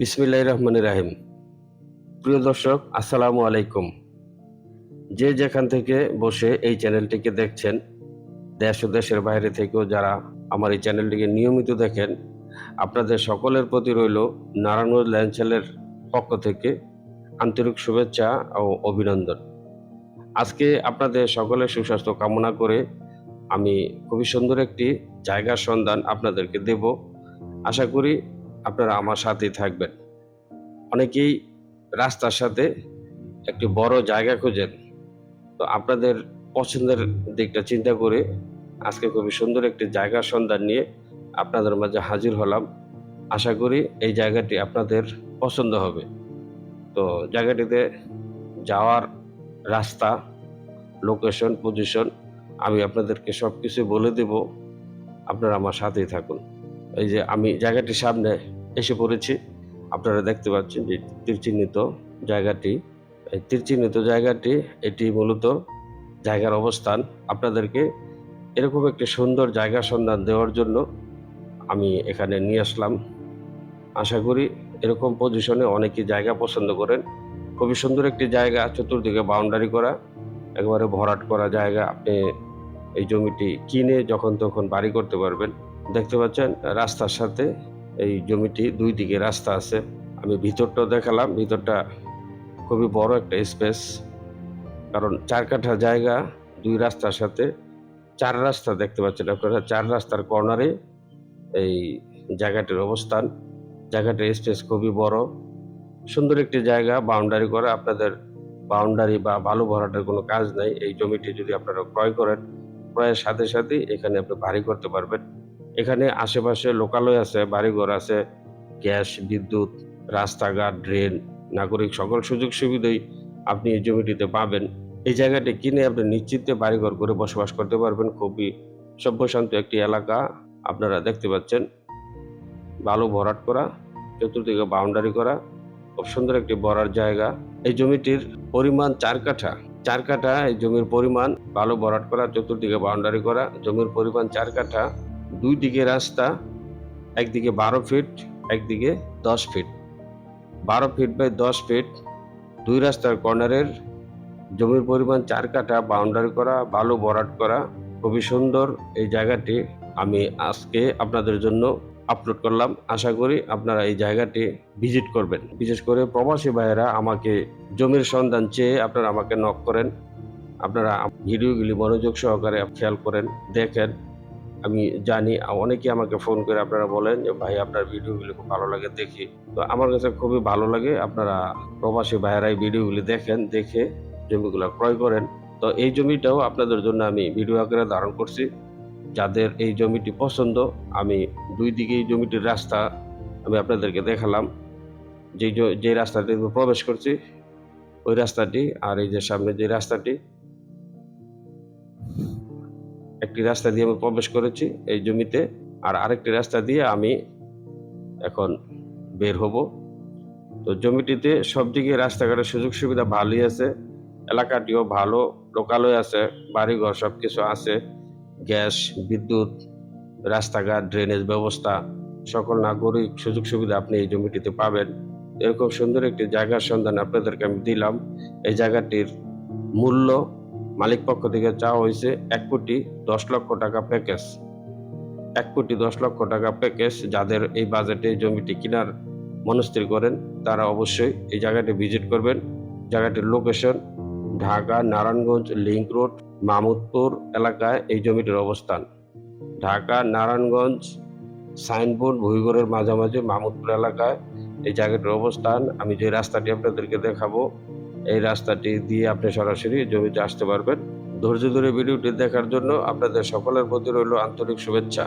বিসমিল্লাহ রহমান রাহিম। প্রিয় দর্শক, আসসালামু আলাইকুম। যে যেখান থেকে বসে এই চ্যানেলটিকে দেখছেন, দেশ ও দেশের বাইরে থেকেও যারা আমার এই চ্যানেলটিকে নিয়মিত দেখেন, আপনাদের সকলের প্রতি রইল নারায়ণগঞ্জ ল্যান্সেলের পক্ষ থেকে আন্তরিক শুভেচ্ছা ও অভিনন্দন। আজকে আপনাদের সকলের সুস্বাস্থ্য কামনা করে আমি খুবই সুন্দর একটি জায়গার সন্ধান আপনাদেরকে দেব। আশা করি আপনারা আমার সাথেই থাকবেন। অনেকেই রাস্তার সাথে একটি বড় জায়গা খোঁজেন। তো আপনাদের পছন্দের দিকটা চিন্তা করে আজকে খুবই সুন্দর একটি জায়গার সন্ধান নিয়ে আপনাদের মাঝে হাজির হলাম। আশা করি এই জায়গাটি আপনাদের পছন্দ হবে। তো জায়গাটিতে যাওয়ার রাস্তা, লোকেশন, পজিশন আমি আপনাদেরকে সব কিছু বলে দেব। আপনারা আমার সাথেই থাকুন। এই যে আমি জায়গাটির সামনে এসে পড়েছি। আপনারা দেখতে পাচ্ছেন যে তীরচিহ্নিত জায়গাটি, এই তীরচিহ্নিত জায়গাটি, এটি মূলত জায়গার অবস্থান। আপনাদেরকে এরকম একটি সুন্দর জায়গা সন্ধান দেওয়ার জন্য আমি এখানে নিয়ে আসলাম। আশা করি এরকম পজিশনে অনেকেই জায়গা পছন্দ করেন। খুবই সুন্দর একটি জায়গা, চতুর্দিকে বাউন্ডারি করা, একেবারে ভরাট করা জায়গা। আপনি এই জমিটি কিনে যখন তখন বাড়ি করতে পারবেন। দেখতে পাচ্ছেন রাস্তার সাথে এই জমিটি দুই দিকে রাস্তা আছে। আমি ভিতরটাও দেখালাম। ভিতরটা খুবই বড় একটা স্পেস। কারণ চার কাঠা জায়গা, দুই রাস্তার সাথে। চার রাস্তা দেখতে পাচ্ছেন আপনারা। চার রাস্তার কর্নারে এই জায়গাটির অবস্থান। জায়গাটির স্পেস খুবই বড়। সুন্দর একটি জায়গা। বাউন্ডারি করা আপনাদের বাউন্ডারি বা বালু ভরাটের কোনো কাজ নাই। এই জমিটি যদি আপনারা ক্রয় করেন, ক্রয়ের সাথে সাথে এখানে আপনি বাড়ি করতে পারবেন। এখানে আশেপাশে লোকালয় আছে, বাড়িঘর আছে, গ্যাস, বিদ্যুৎ, রাস্তাঘাট, ড্রেন, নাগরিক সকল সুযোগ সুবিধাই আপনি এই জমিটিতে পাবেন। এই জায়গাটি কিনে আপনি নিশ্চিন্তে বাড়িঘর করে বসবাস করতে পারবেন। খুবই সভ্যশান্ত একটি এলাকা, আপনারা দেখতে পাচ্ছেন। বালু ভরাট করা, চতুর্দিকে বাউন্ডারি করা, খুব সুন্দর একটি বড়ার জায়গা। এই জমিটির পরিমাণ চার কাঠা। চার কাঠা, এই জমির পরিমাণ বালু ভরাট করা, চতুর্দিকে বাউন্ডারি করা, জমির পরিমাণ চার কাঠা। দুই দিকে রাস্তা, একদিকে বারো ফিট একদিকে দশ ফিট বারো ফিট বাই দশ ফিট দুই রাস্তার কর্নারের জমির পরিমাণ চার কাঠা বাউন্ডারি করা, বালু বরাট করা। খুবই সুন্দর এই জায়গাটি। আমি আজকে আপনাদের জন্য আপলোড করলাম। আশা করি আপনারা এই জায়গাটি ভিজিট করবেন। বিশেষ করে প্রবাসী ভাইয়েরা আমাকে জমির সন্ধান চেয়ে আপনারা আমাকে নক করেন। আপনারা ভিডিওগুলি মনোযোগ সহকারে খেয়াল করেন, দেখেন। আমি জানি অনেকে আমাকে ফোন করে আপনারা বলেন যে, ভাই, আপনার ভিডিওগুলি খুব ভালো লাগে, দেখি। তো আমার কাছে খুবই ভালো লাগে, আপনারা প্রবাসী ভাইয়েরা এই ভিডিওগুলি দেখেন, দেখে জমিগুলো ক্রয় করেন। তো এই জমিটাও আপনাদের জন্য আমি ভিডিও আকারে ধারণ করছি। যাদের এই জমিটি পছন্দ, আমি দুই দিকে এই জমিটির রাস্তা আমি আপনাদেরকে দেখালাম। যে জ- যে রাস্তাটি প্রবেশ করছি, ওই রাস্তাটি আর এই যে সামনে যে রাস্তাটি একটি রাস্তা দিয়ে আমি প্রবেশ করেছি এই জমিতে। আর আরেকটি রাস্তা দিয়ে আমি এখন বের হব। তো জমিটিতে সব দিকে রাস্তাঘাটের সুযোগ সুবিধা ভালোই আছে। এলাকাটিও ভালো, লোকালয় আছে, বাড়িঘর সব কিছু আছে। গ্যাস, বিদ্যুৎ, রাস্তাঘাট ড্রেনেজ ব্যবস্থা, সকল নাগরিক সুযোগ সুবিধা আপনি এই জমিটিতে পাবেন। এরকম সুন্দর একটি জায়গার সন্ধান আপনাদেরকে আমি দিলাম। এই জায়গাটির মূল্য মালিক পক্ষ থেকে চাওয়া হয়েছে এক কোটি দশ লক্ষ টাকা প্যাকেজ এক কোটি দশ লক্ষ টাকা প্যাকেজ যাদের এই বাজেটে জমিটি কেনার মনস্থির করেন, তারা অবশ্যই এই জায়গাটি ভিজিট করবেন। জায়গাটির location Dhaka, Narayanganj link road Mamudpur এলাকায় এই জমিটির অবস্থান। ঢাকা, নারায়ণগঞ্জ, সাইনবোর্ড, ভুইগড়ের মাঝামাঝি মামুদপুর এলাকায় এই জায়গাটির অবস্থান। আমি যে রাস্তাটি আপনাদেরকে দেখাবো এই রাস্তাটি দিয়ে আপনি সরাসরি জমিতে আসতে পারবেন। ধৈর্য ধরে ভিডিওটি দেখার জন্য আপনাদের সকলের প্রতি রইল আন্তরিক শুভেচ্ছা।